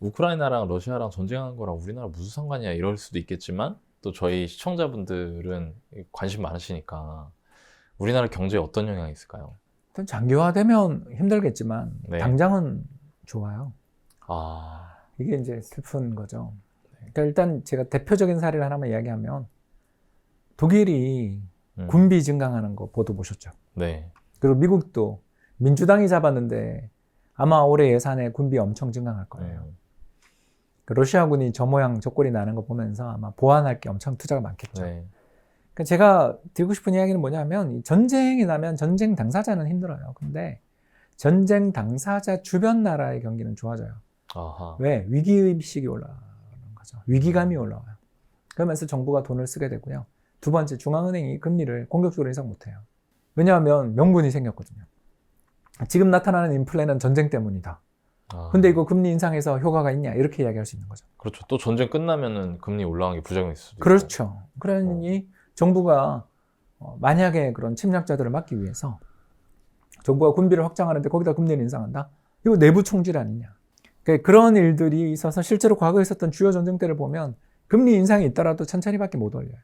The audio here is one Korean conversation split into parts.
우크라이나랑 러시아랑 전쟁하는 거랑 우리나라 무슨 상관이야 이럴 수도 있겠지만 또 저희 시청자분들은 관심 많으시니까 우리나라 경제에 어떤 영향이 있을까요? 일단 장기화되면 힘들겠지만 네. 당장은 좋아요. 아, 이게 이제 슬픈 거죠. 그러니까 일단 제가 대표적인 사례를 하나만 이야기하면 독일이 음, 군비 증강하는 거 보도 보셨죠? 네, 그리고 미국도 민주당이 잡았는데 아마 올해 예산에 군비 엄청 증강할 거예요. 음, 그 러시아군이 저 모양 저 꼴이 나는 거 보면서 아마 보완할 게 엄청 투자가 많겠죠. 네, 그러니까 제가 드리고 싶은 이야기는 뭐냐면 이 전쟁이 나면 전쟁 당사자는 힘들어요. 근데 전쟁 당사자 주변 나라의 경기는 좋아져요. 아하, 왜? 위기 의식이 올라가는 거죠. 위기감이 올라와요. 그러면서 정부가 돈을 쓰게 되고요. 두 번째, 중앙은행이 금리를 공격적으로 인상 못해요. 왜냐하면 명분이 생겼거든요. 지금 나타나는 인플레는 전쟁 때문이다. 아, 근데 이거 금리 인상해서 효과가 있냐? 이렇게 이야기할 수 있는 거죠. 그렇죠. 또 전쟁 끝나면은 금리 올라간 게 부작용이 있을 수도. 그렇죠. 그러니 정부가 어, 만약에 그런 침략자들을 막기 위해서 정부가 군비를 확장하는데 거기다 금리를 인상한다? 이거 내부 총질 아니냐? 그러니까 그런 일들이 있어서 실제로 과거에 있었던 주요 전쟁 때를 보면 금리 인상이 있더라도 천천히밖에 못 올려요.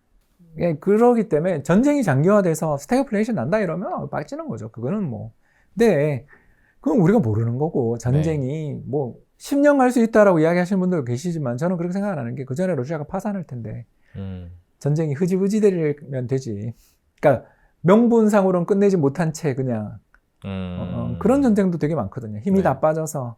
예, 그러기 때문에 전쟁이 장기화돼서 스태그플레이션 난다 이러면 빡치는 거죠. 그거는 뭐. 근데 그건 우리가 모르는 거고 전쟁이 뭐 10년 갈 수 있다라고 이야기하시는 분들 계시지만 저는 그렇게 생각 안 하는 게 그 전에 러시아가 파산할 텐데 음, 전쟁이 흐지부지 되면 되지. 그러니까 명분상으로는 끝내지 못한 채 그냥 음, 어, 어, 그런 전쟁도 되게 많거든요. 힘이 네. 다 빠져서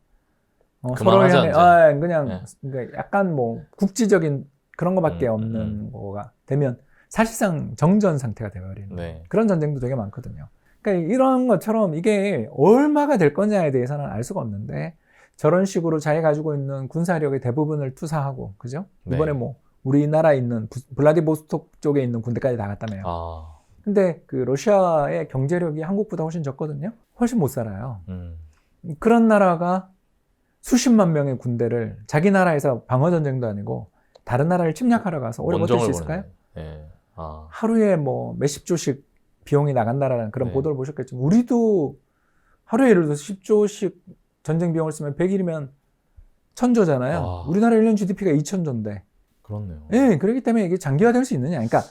어, 서로 향해. 아, 그냥 네. 그러니까 약간 뭐 국지적인 그런 거밖에 음, 없는 음. 거가 되면 사실상 정전 상태가 되어버리는 네, 그런 전쟁도 되게 많거든요. 그러니까 이런 것처럼 이게 얼마가 될 거냐에 대해서는 알 수가 없는데 저런 식으로 자기 가지고 있는 군사력의 대부분을 투사하고 그죠? 네. 이번에 뭐 우리나라에 있는 부- 블라디보스톡 쪽에 있는 군대까지 나갔다며요. 아, 근데 그 러시아의 경제력이 한국보다 훨씬 적거든요. 훨씬 못 살아요. 음, 그런 나라가 수십만 명의 군대를 자기 나라에서 방어 전쟁도 아니고 다른 나라를 침략하러 가서 오래 버틸 수 있을까요? 예, 아, 하루에 뭐 몇십 조씩 비용이 나간다라는 그런 네. 보도를 보셨겠지만 우리도 하루에 예를 들어서 10조씩 전쟁 비용을 쓰면 100일이면 1000조잖아요. 와. 우리나라 1년 GDP가 2000조인데. 그렇네요. 예, 그렇기 때문에 이게 장기화될 수 있느냐. 그러니까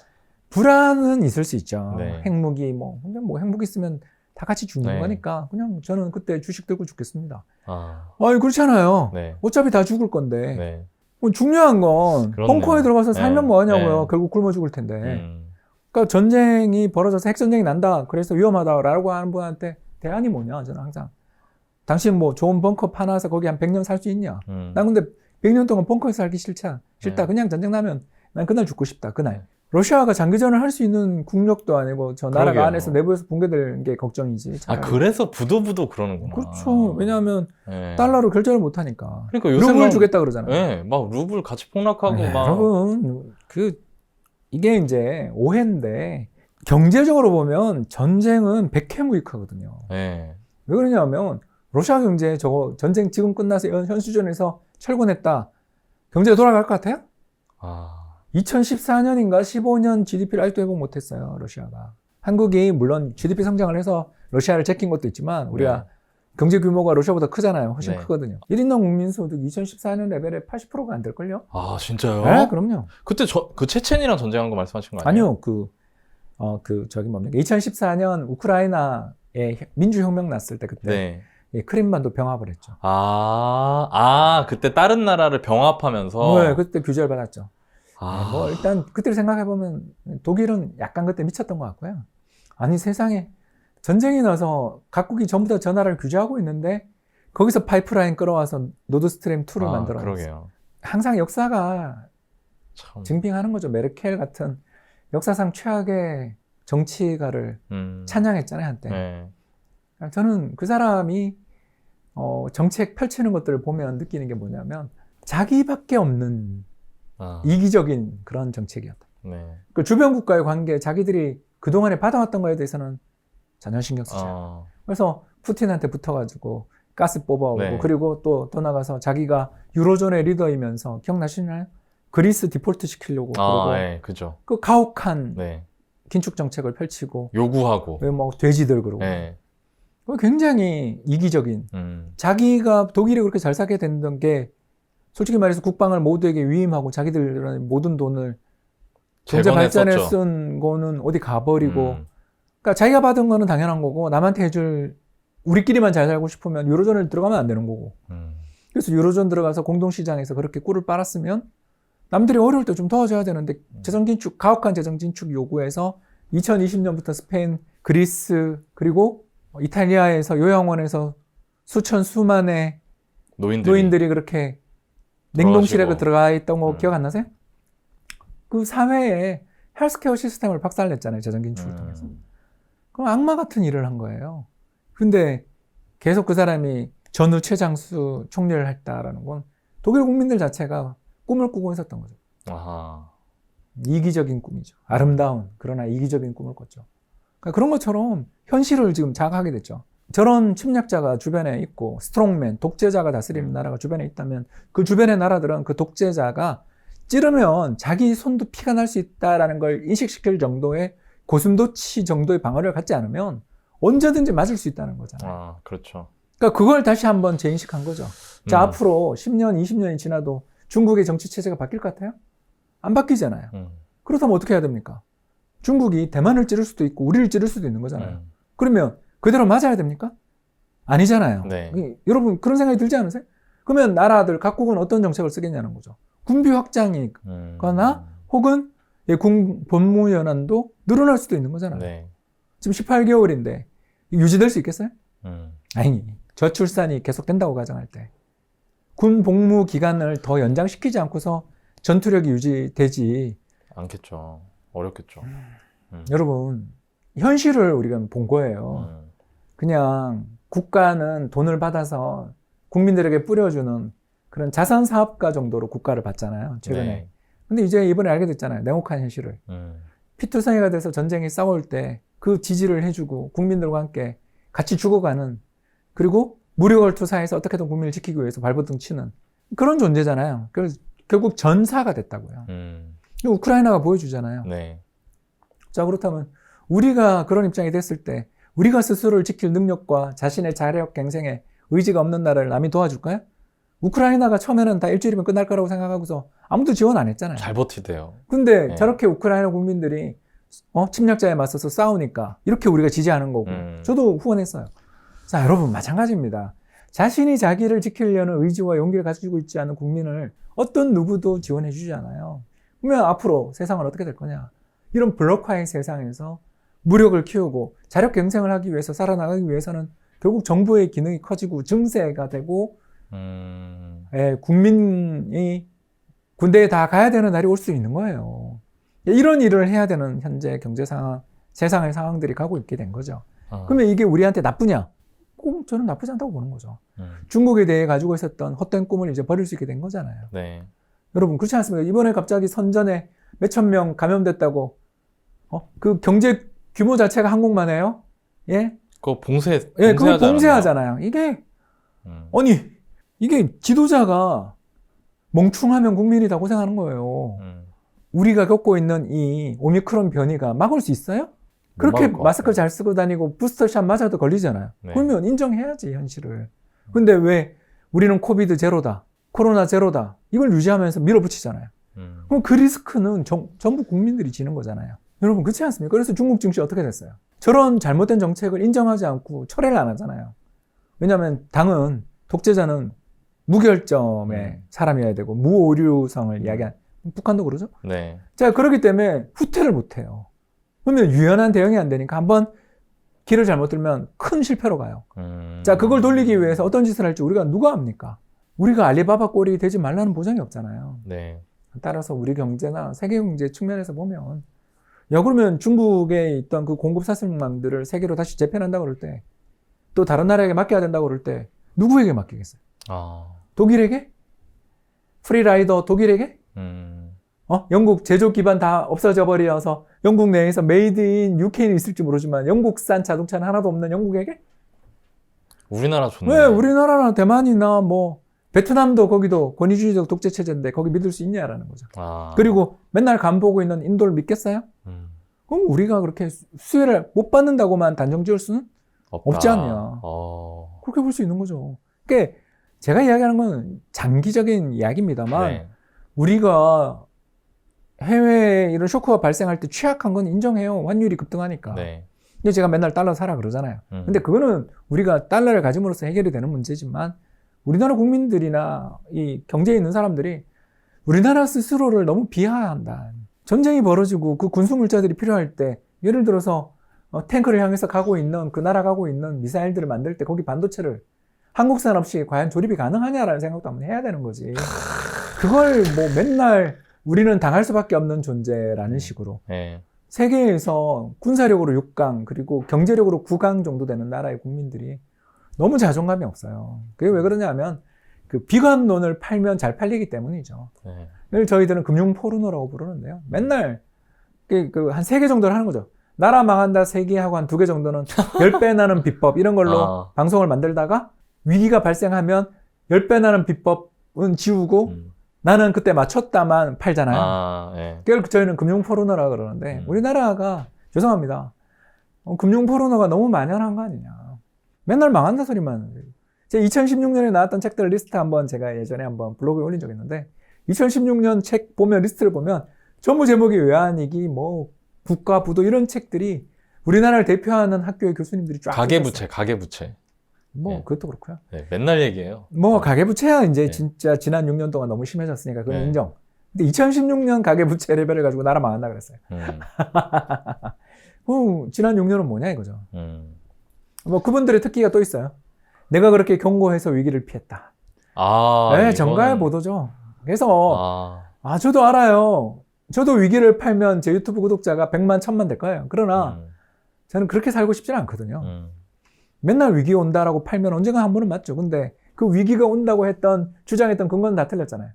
불안은 있을 수 있죠. 네. 핵무기 뭐 근데 뭐 핵무기 쓰면 다 같이 죽는 네. 거니까 그냥 저는 그때 주식 들고 죽겠습니다. 아, 아니 그렇잖아요. 네, 어차피 다 죽을 건데 네, 뭐 중요한 건 그렇네요. 벙커에 들어가서 네. 살면 뭐 하냐고요. 네. 결국 굶어 죽을 텐데. 음, 그러니까 전쟁이 벌어져서 핵전쟁이 난다. 그래서 위험하다라고 하는 분한테 대안이 뭐냐? 저는 항상 당신 뭐 좋은 벙커 파놔서 거기 한 100년 살 수 있냐? 음, 난 근데 100년 동안 벙커에서 살기 싫다. 싫다. 네. 그냥 전쟁 나면 난 그날 죽고 싶다. 그날. 네. 러시아가 장기전을 할 수 있는 국력도 아니고 저 나라가 그러게요. 안에서 내부에서 붕괴될 게 걱정이지. 아 차라리. 그래서 부도부도 그러는구나. 그렇죠. 왜냐하면 예. 달러로 결제를 못 하니까. 그러니까 요새 루블 막, 주겠다 그러잖아요. 예, 막 루블 같이 폭락하고 네, 막 여러분 그 이게 이제 오해인데 경제적으로 보면 전쟁은 백해무익하거든요. 예. 왜 그러냐면 러시아 경제 저거 전쟁 지금 끝나서 현- 현 수준에서 철군했다. 경제가 돌아갈 것 같아요? 아, 2014년인가 15년 GDP를 아직도 회복 못했어요. 러시아가. 한국이 물론 GDP 성장을 해서 러시아를 제낀 것도 있지만 우리가 네. 경제 규모가 러시아보다 크잖아요. 훨씬 네. 크거든요. 1인당 국민소득 2014년 레벨에 80%가 안 될걸요? 아 진짜요? 네, 그럼요. 그때 저 그 체첸이랑 전쟁한 거 말씀하신 거 아니에요? 아니요, 그, 어, 그, 저기 뭡니까. 2014년 우크라이나에 민주혁명 났을 때 그때 네. 예, 크림반도 병합을 했죠. 아, 아 그때 다른 나라를 병합하면서 네, 그때 규제를 받았죠. 아, 네, 뭐 일단 그때를 생각해보면 독일은 약간 그때 미쳤던 것 같고요. 아니 세상에 전쟁이 나서 각국이 전부 다 전화를 규제하고 있는데 거기서 파이프라인 끌어와서 노드스트림 2를 아, 만들어 놨어요. 그러게요. 항상 역사가 참. 증빙하는 거죠. 메르켈 같은 역사상 최악의 정치가를 음. 찬양했잖아요 한때. 네. 저는 그 사람이 어, 정책 펼치는 것들을 보면 느끼는 게 뭐냐면 자기밖에 없는 아, 이기적인 그런 정책이었다. 네. 그 주변 국가의 관계, 자기들이 그동안에 받아왔던 거에 대해서는 전혀 신경 쓰지 않아요. 아, 그래서 푸틴한테 붙어가지고 가스 뽑아오고 네. 그리고 또, 또 나가서 자기가 유로존의 리더이면서 기억나시나요? 그리스 디폴트 시키려고 아, 그러고 네, 그죠. 그 가혹한 네. 긴축 정책을 펼치고 요구하고. 왜 뭐 돼지들 그러고 네. 굉장히 이기적인 음. 자기가 독일이 그렇게 잘 살게 됐던 게 솔직히 말해서 국방을 모두에게 위임하고 자기들 모든 돈을 경제 발전에 썼죠. 쓴 거는 어디 가버리고 음, 그러니까 자기가 받은 거는 당연한 거고 남한테 해줄 우리끼리만 잘 살고 싶으면 유로존을 들어가면 안 되는 거고 음, 그래서 유로존 들어가서 공동시장에서 그렇게 꿀을 빨았으면 남들이 어려울 때 좀 도와줘야 되는데 음. 재정 긴축 가혹한 재정 긴축 요구해서 2020년부터 스페인, 그리스 그리고 이탈리아에서 요양원에서 수천 수만의 노인들이 노인들이 그렇게 냉동실에 돌아가시고. 그 들어가 있던 거 음. 기억 안 나세요? 그 사회에 헬스케어 시스템을 박살냈잖아요 재정 긴축을 통해서. 음, 그럼 악마 같은 일을 한 거예요. 근데 계속 그 사람이 전후 최장수 총리를 했다라는 건 독일 국민들 자체가 꿈을 꾸고 있었던 거죠. 아하. 이기적인 꿈이죠. 아름다운 그러나 이기적인 꿈을 꿨죠. 그러니까 그런 것처럼 현실을 지금 자각하게 됐죠. 저런 침략자가 주변에 있고 스트롱맨, 독재자가 다스리는 나라가 주변에 있다면 그 주변의 나라들은 그 독재자가 찌르면 자기 손도 피가 날 수 있다라는 걸 인식시킬 정도의 고슴도치 정도의 방어를 갖지 않으면 언제든지 맞을 수 있다는 거잖아요. 아, 그렇죠. 그러니까 그걸 다시 한번 재인식한 거죠. 자, 음, 앞으로 10년, 20년이 지나도 중국의 정치 체제가 바뀔 것 같아요? 안 바뀌잖아요. 음, 그렇다면 어떻게 해야 됩니까? 중국이 대만을 찌를 수도 있고 우리를 찌를 수도 있는 거잖아요. 음, 그러면 그대로 맞아야 됩니까? 아니잖아요. 네. 이- 여러분 그런 생각이 들지 않으세요? 그러면 나라들 각국은 어떤 정책을 쓰겠냐는 거죠. 군비 확장이 음, 거나 혹은 예, 군 본무 연한도 늘어날 수도 있는 거잖아요. 네. 지금 18개월인데 유지될 수 있겠어요? 음, 아니 저출산이 계속된다고 가정할 때 군 복무 기간을 더 연장시키지 않고서 전투력이 유지되지 않겠죠. 어렵겠죠. 음, 여러분 현실을 우리가 본 거예요. 음, 그냥 국가는 돈을 받아서 국민들에게 뿌려주는 그런 자산 사업가 정도로 국가를 봤잖아요. 최근에. 네. 근데 이제 이번에 알게 됐잖아요. 냉혹한 현실을. 음, 피투성이가 돼서 전쟁이 싸울 때 그 지지를 해주고 국민들과 함께 같이 죽어가는 그리고 무력을 투사해서 어떻게든 국민을 지키기 위해서 발버둥 치는 그런 존재잖아요. 그래서 결국 전사가 됐다고요. 음, 우크라이나가 보여주잖아요. 네. 자, 그렇다면 우리가 그런 입장이 됐을 때 우리가 스스로를 지킬 능력과 자신의 자력 갱생에 의지가 없는 나라를 남이 도와줄까요? 우크라이나가 처음에는 다 일주일이면 끝날 거라고 생각하고서 아무도 지원 안 했잖아요. 잘 버티대요. 근데 네. 저렇게 우크라이나 국민들이 어? 침략자에 맞서서 싸우니까 이렇게 우리가 지지하는 거고 음. 저도 후원했어요. 자, 여러분 마찬가지입니다. 자신이 자기를 지키려는 의지와 용기를 가지고 있지 않은 국민을 어떤 누구도 지원해 주지 않아요. 그러면 앞으로 세상은 어떻게 될 거냐? 이런 블록화의 세상에서 무력을 키우고 자력 경쟁을 하기 위해서 살아나가기 위해서는 결국 정부의 기능이 커지고 증세가 되고 음, 예, 국민이 군대에 다 가야 되는 날이 올 수 있는 거예요. 이런 일을 해야 되는 현재 경제 상황, 세상의 상황들이 가고 있게 된 거죠. 아, 그러면 이게 우리한테 나쁘냐? 꼭 저는 나쁘지 않다고 보는 거죠. 음, 중국에 대해 가지고 있었던 헛된 꿈을 이제 버릴 수 있게 된 거잖아요. 네. 여러분 그렇지 않습니까? 이번에 갑자기 선전에 몇천 명 감염됐다고 어? 그 경제 규모 자체가 한국만 해요? 예? 그거 봉쇄, 예, 그걸 봉쇄하지 않았나요? 봉쇄하잖아요. 이게 음, 아니 이게 지도자가 멍충하면 국민이 다 고생하는 거예요. 음, 우리가 겪고 있는 이 오미크론 변이가 막을 수 있어요? 그렇게 마스크. 잘 쓰고 다니고 부스터샷 맞아도 걸리잖아요. 네. 그러면 인정해야지 현실을. 근데 왜 우리는 코비드 제로다, 코로나 제로다 이걸 유지하면서 밀어붙이잖아요. 음, 그럼 그 리스크는 전, 전부 국민들이 지는 거잖아요. 여러분 그렇지 않습니까? 그래서 중국 증시 어떻게 됐어요? 저런 잘못된 정책을 인정하지 않고 철회를 안 하잖아요. 왜냐하면 당은 독재자는 무결점의 음. 사람이어야 되고 무오류성을 이야기한 북한도 그러죠. 네. 자 그렇기 때문에 후퇴를 못 해요. 그러면 유연한 대응이 안 되니까 한번 길을 잘못 들면 큰 실패로 가요. 음, 자 그걸 돌리기 위해서 어떤 짓을 할지 우리가 누가 합니까? 우리가 알리바바 꼴이 되지 말라는 보장이 없잖아요. 네. 따라서 우리 경제나 세계 경제 측면에서 보면 야 그러면 중국에 있던 그 공급 사슬망들을 세계로 다시 재편한다 그럴 때 또 다른 나라에게 맡겨야 된다 그럴 때 누구에게 맡기겠어요? 아, 독일에게? 프리라이더 독일에게? 음, 어? 영국 제조 기반 다 없어져 버려서 영국 내에서 메이드 인 UK는 있을지 모르지만 영국산 자동차는 하나도 없는 영국에게? 우리나라 좋네. 왜 우리나라나 대만이나 뭐 베트남도 거기도 권위주의적 독재 체제인데 거기 믿을 수 있냐라는 거죠. 아, 그리고 맨날 간 보고 있는 인도를 믿겠어요? 음, 그럼 우리가 그렇게 수- 수혜를 못 받는다고만 단정 지을 수는 없다. 없지 않냐. 어, 그렇게 볼 수 있는 거죠. 그러니까 제가 이야기하는 건 장기적인 이야기입니다만 네. 우리가 해외에 이런 쇼크가 발생할 때 취약한 건 인정해요. 환율이 급등하니까. 네. 근데 제가 맨날 달러 사라 그러잖아요. 음. 근데 그거는 우리가 달러를 가짐으로써 해결이 되는 문제지만 우리나라 국민들이나 이 경제에 있는 사람들이 우리나라 스스로를 너무 비하한다. 전쟁이 벌어지고 그 군수 물자들이 필요할 때 예를 들어서 어, 탱크를 향해서 가고 있는 그 날아가고 있는 미사일들을 만들 때 거기 반도체를 한국산 없이 과연 조립이 가능하냐라는 생각도 한번 해야 되는 거지. 그걸 뭐 맨날 우리는 당할 수밖에 없는 존재라는 식으로 네. 세계에서 군사력으로 6강 그리고 경제력으로 9강 정도 되는 나라의 국민들이 너무 자존감이 없어요. 그게 왜 그러냐면 그 비관론을 팔면 잘 팔리기 때문이죠. 네. 늘 저희들은 금융 포르노라고 부르는데요. 맨날 그한 세 개 정도를 하는 거죠. 나라 망한다 세 개 하고 한 두 개 정도는 10배 나는 비법 이런 걸로 아. 방송을 만들다가 위기가 발생하면 10배 나는 비법은 지우고 음. 나는 그때 맞췄다만 팔잖아요. 아, 네. 그걸 저희는 금융 포르노라 그러는데 음. 우리나라가 죄송합니다. 어, 금융 포르노가 너무 만연한 거 아니냐. 맨날 망한다 소리만. 제 2016년에 나왔던 책들 리스트 한번 제가 예전에 한번 블로그에 올린 적 있는데 2016년 책 보면 리스트를 보면 전부 제목이 외환위기, 뭐 국가 부도 이런 책들이 우리나라를 대표하는 학교의 교수님들이 쫙 가계부채, 가계부채. 뭐 네. 그것도 그렇고요. 네, 맨날 얘기해요. 뭐 가계부채야 이제 네. 진짜 지난 6년 동안 너무 심해졌으니까 그건 네. 인정. 근데 2016년 가계부채 레벨을 가지고 나라 망한다 그랬어요. 음, 어, 지난 6년은 뭐냐 이거죠. 음. 뭐 그분들의 특기가 또 있어요. 내가 그렇게 경고해서 위기를 피했다. 아, 네, 이거는- 정가의 보도죠. 그래서 아, 아 저도 알아요. 저도 위기를 팔면 제 유튜브 구독자가 100만, 1000만 될 거예요. 그러나 음, 저는 그렇게 살고 싶지는 않거든요. 음. 맨날 위기 온다라고 팔면 언젠가 한 번은 맞죠. 근데 그 위기가 온다고 했던 주장했던 근거는 다 틀렸잖아요.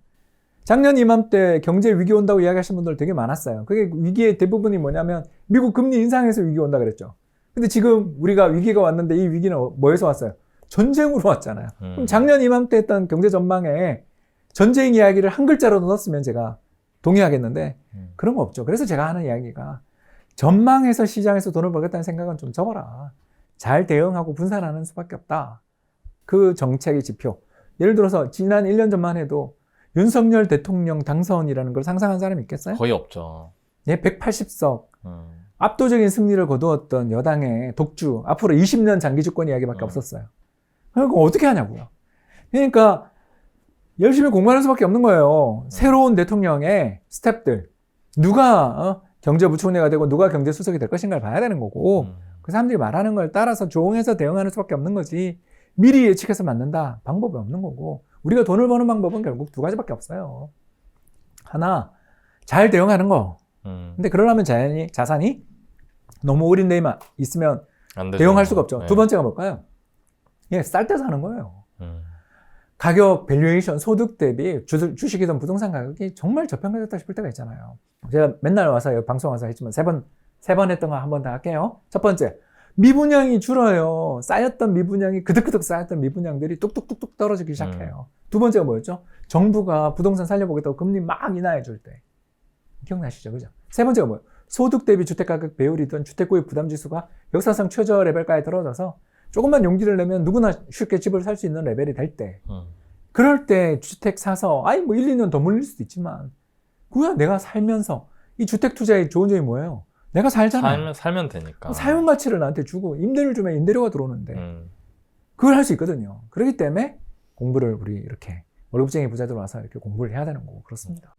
작년 이맘때 경제 위기 온다고 이야기하신 분들 되게 많았어요. 그게 위기의 대부분이 뭐냐면 미국 금리 인상해서 위기 온다 그랬죠. 근데 지금 우리가 위기가 왔는데 이 위기는 뭐에서 왔어요? 전쟁으로 왔잖아요. 음. 그럼 작년 이맘때 했던 경제 전망에 전쟁 이야기를 한 글자로 넣었으면 제가 동의하겠는데 음. 그런 거 없죠. 그래서 제가 하는 이야기가 전망해서 시장에서 돈을 벌겠다는 생각은 좀 접어라. 잘 대응하고 분산하는 수밖에 없다. 그 정책의 지표. 예를 들어서 지난 1년 전만 해도 윤석열 대통령 당선이라는 걸 상상한 사람이 있겠어요? 거의 없죠. 예, 180석. 음. 압도적인 승리를 거두었던 여당의 독주. 앞으로 20년 장기 주권 이야기밖에 음. 없었어요. 그러니까 어떻게 하냐고요. 그러니까 열심히 공부하는 수밖에 없는 거예요. 새로운 대통령의 스텝들. 누가 어? 경제부총리가 되고 누가 경제수석이 될 것인가를 봐야 되는 거고 음. 그 사람들이 말하는 걸 따라서 조응해서 대응하는 수밖에 없는 거지 미리 예측해서 맞는다 방법이 없는 거고 우리가 돈을 버는 방법은 결국 두 가지밖에 없어요 하나 잘 대응하는 거 음. 근데 그러려면 자연이 자산이 너무 올인돼만 있으면 안 되죠. 대응할 수가 없죠 네. 두 번째가 뭘까요 예, 쌀 때 사는 거예요 음. 가격 밸류에이션 소득 대비 주, 주식이든 부동산 가격이 정말 저평가됐다 싶을 때가 있잖아요. 제가 맨날 와서 여기 방송 와서 했지만 세 번 세 번 했던 거 한 번 더 할게요. 첫 번째 미분양이 줄어요. 쌓였던 미분양이 그득그득 쌓였던 미분양들이 뚝뚝뚝뚝 떨어지기 시작해요. 두 번째가 뭐였죠? 정부가 부동산 살려보겠다고 금리 막 인하해 줄 때. 기억나시죠? 그죠? 세 번째가 뭐예요? 소득 대비 주택가격 배율이든 주택구입 부담지수가 역사상 최저 레벨까지 떨어져서 조금만 용기를 내면 누구나 쉽게 집을 살 수 있는 레벨이 될 때. 음. 그럴 때 주택 사서 아니 뭐 1, 2년 더 물릴 수도 있지만 그거야 내가 살면서 이 주택 투자의 좋은 점이 뭐예요? 내가 살잖아요. 살면 살면 되니까. 사용 가치를 나한테 주고 임대를 주면 임대료가 들어오는데 음. 그걸 할 수 있거든요. 그렇기 때문에 공부를 우리 이렇게 월급쟁이 부자들 와서 이렇게 공부를 해야 되는 거고 그렇습니다.